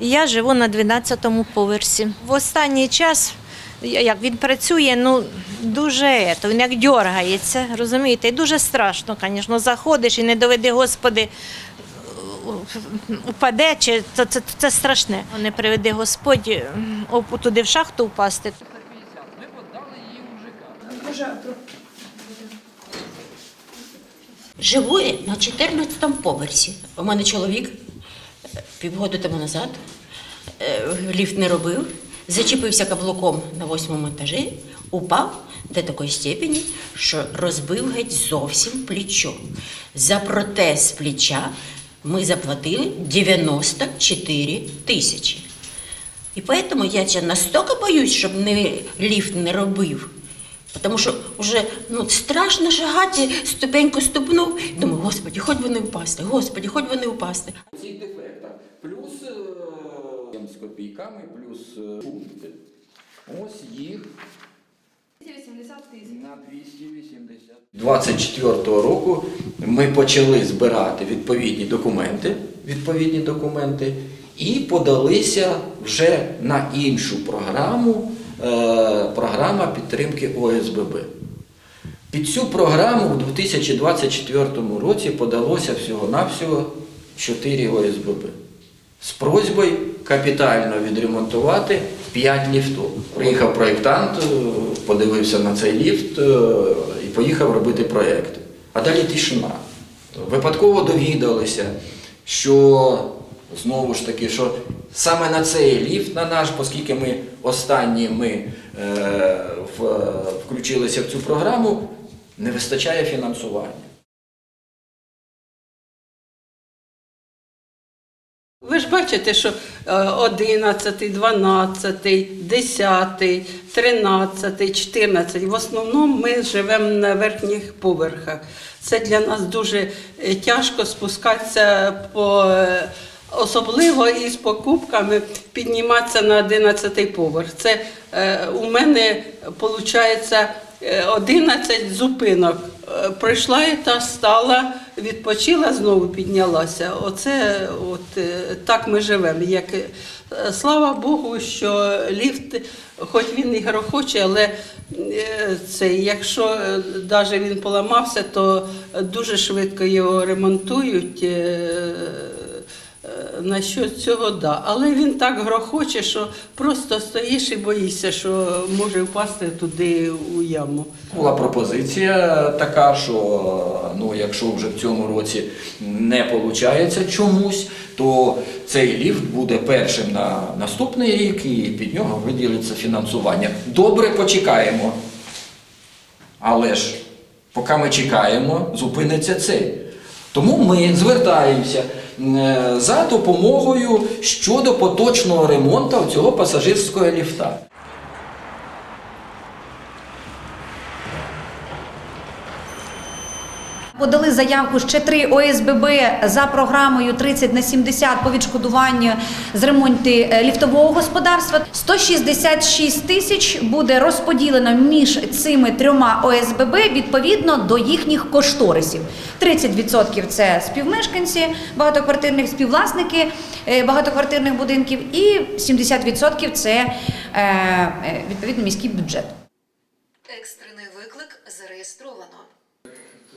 Я живу на 12-му поверсі. В останній час, як він працює, ну дуже ето, він як дергається, розумієте, і дуже страшно, звісно, заходиш і не доведи, Господи, упаде, чи це, це, це страшне. Не приведи Господь туди в шахту впасти. Живу я на 14-му поверсі. У мене чоловік півгода тому назад е, ліфт не робив, зачепився каблуком на восьмому етажі, упав до такої степені, що розбив геть зовсім плечо. За протез плеча ми заплатили 94 тисячі. І поэтому я тебе настолько боюсь, щоб не, ліфт не робив. Тому що вже ну, страшно шагати, ступеньку ступнув. Думаю, господі, хоч би не впасти, господі, хоч би не впасти. цих дефектах. Плюс е, з копійками, плюс е, пункти. Ось їх 280 тисяч. на 280. 24 року ми почали збирати відповідні документи, відповідні документи і подалися вже на іншу програму, е, програма підтримки ОСББ. Під цю програму у 2024 році подалося всього-навсього 4 ОСББ з просьбою капітально відремонтувати 5 ліфтів. Приїхав проєктант, е, подивився на цей ліфт е, і поїхав робити проєкт. А далі тишина. Випадково довідалися, що знову ж таки, що саме на цей ліфт, на наш, оскільки ми останні ми е, в, включилися в цю програму, не вистачає фінансування. Ви ж бачите, що е, 11, 12, 10, 13, 14. В основному ми живемо на верхніх поверхах. Це для нас дуже е, тяжко спускатися по. е, Особливо із покупками підніматися на 11 поверх. Це е, у мене виходить 11 зупинок. Е, Пройшла етаж, стала, відпочила, знову піднялася. Оце от е, так ми живемо. Як, е, слава Богу, що ліфт, хоч він і грохоче, але е, це, якщо навіть він поламався, то дуже швидко його ремонтують. Е, Насчет цього да. Але він так грохоче, що просто стоїш і боїшся, що може впасти туди у яму. Була пропозиція така, що ну, якщо вже в цьому році не виходить чомусь, то цей ліфт буде першим на наступний рік і під нього виділиться фінансування. Добре, почекаємо. Але ж, поки ми чекаємо, зупиниться цей. Тому ми звертаємося за допомогою щодо поточного ремонту цього пасажирського ліфта. Подали заявку ще три ОСББ за програмою 30 на 70 по відшкодуванню з ремонту е, ліфтового господарства. 166 тисяч буде розподілено між цими трьома ОСББ відповідно до їхніх кошторисів. 30% це співмешканці багатоквартирних співвласники е, багатоквартирних будинків, і 70% це е, відповідно міський бюджет. Екстрений виклик зареєстровано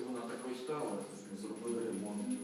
вона така й стала, зробили ремонт.